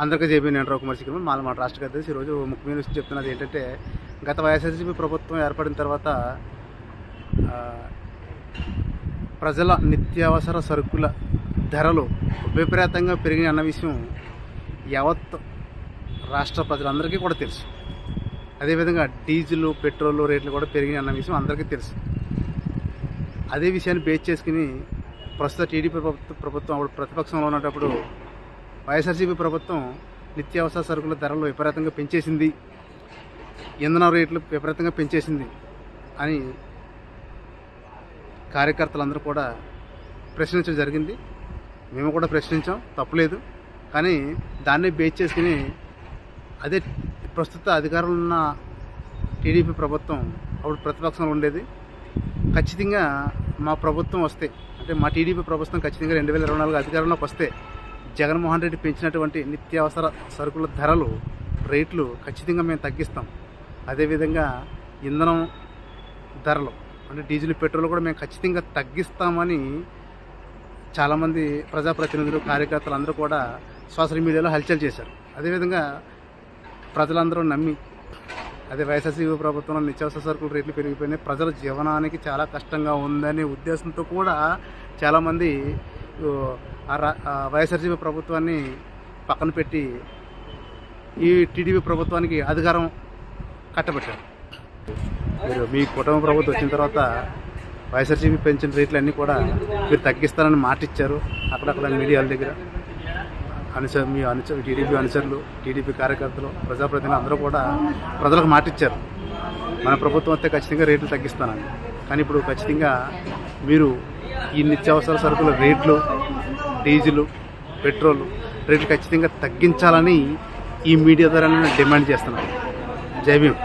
అందరికీ చెప్పి నేను రఘుకుమార్ సిక్కల్ మాల మన రాష్ట్ర కార్యదర్శి. ఈరోజు ముఖ్యమైన చెప్తున్నది ఏంటంటే గత వైఎస్ఆర్సీపీ ప్రభుత్వం ఏర్పడిన తర్వాత ప్రజల నిత్యావసర సరుకుల ధరలు విపరీతంగా పెరిగిన అన్న విషయం యావత్ రాష్ట్ర ప్రజలందరికీ కూడా తెలుసు. అదేవిధంగా డీజిల్ పెట్రోల్ రేట్లు కూడా పెరిగిన అన్న విషయం అందరికీ తెలుసు. అదే విషయాన్ని బేస్ చేసుకుని ప్రస్తుత టీడీపీ ప్రభుత్వం ప్రభుత్వం అప్పుడు ప్రతిపక్షంలో ఉన్నప్పుడు వైఎస్ఆర్సీపీ ప్రభుత్వం నిత్యావసర సరుకుల ధరలు విపరీతంగా పెంచేసింది. ఇంధన రేట్లు విపరీతంగా పెంచేసింది అని కార్యకర్తలందరూ కూడా ప్రశ్నించడం జరిగింది. మేము కూడా ప్రశ్నించాం తప్పులేదు. కానీ దాన్ని బేస్ చేసుకుని అదే ప్రస్తుత అధికారంలో ఉన్న టీడీపీ ప్రభుత్వం అప్పుడు ప్రతిపక్షంలో ఉండేది. ఖచ్చితంగా మా ప్రభుత్వం వస్తే అంటే మా టీడీపీ ప్రభుత్వం ఖచ్చితంగా రెండు వేల ఇరవై నాలుగు అధికారంలోకి వస్తే జగన్మోహన్ రెడ్డి పెంచినటువంటి నిత్యావసర సరుకుల ధరలు రేట్లు ఖచ్చితంగా మేము తగ్గిస్తాం. అదేవిధంగా ఇంధనం ధరలు అంటే డీజిల్ పెట్రోల్ కూడా మేము ఖచ్చితంగా తగ్గిస్తామని చాలామంది ప్రజాప్రతినిధులు కార్యకర్తలు అందరూ కూడా సోషల్ మీడియాలో హల్చల్ చేశారు. అదేవిధంగా ప్రజలందరూ నమ్మి అదే వైఎస్ఆర్సీపీ ప్రభుత్వంలో నిత్యావసర సరుకుల రేట్లు పెరిగిపోయినాయి. ప్రజల జీవనానికి చాలా కష్టంగా ఉందనే ఉద్దేశంతో కూడా చాలామంది వైఎస్ఆర్సీపీ ప్రభుత్వాన్ని పక్కన పెట్టి ఈ టీడీపీ ప్రభుత్వానికి అధికారం కట్టబెట్టారు. మీరు మీ కుటుంబ ప్రభుత్వం వచ్చిన తర్వాత వైఎస్ఆర్సీపీ పెంచిన రేట్లు అన్నీ కూడా మీరు తగ్గిస్తారని మాట ఇచ్చారు అక్కడక్కడ మీడియాల దగ్గర. అనుసరి మీ అనుచరు టీడీపీ అనుచరులు టీడీపీ కార్యకర్తలు ప్రజాప్రతినిధులు అందరూ కూడా ప్రజలకు మాట ఇచ్చారు మన ప్రభుత్వం అయితే ఖచ్చితంగా రేట్లు తగ్గిస్తానని. కానీ ఇప్పుడు ఖచ్చితంగా మీరు ఈ నిత్యావసర సరుకుల రేట్లు డీజిల్ పెట్రోల్ రేట్లు ఖచ్చితంగా తగ్గించాలని ఈ మీడియా ద్వారా నేను డిమాండ్ చేస్తున్నాను. జై భీమ్.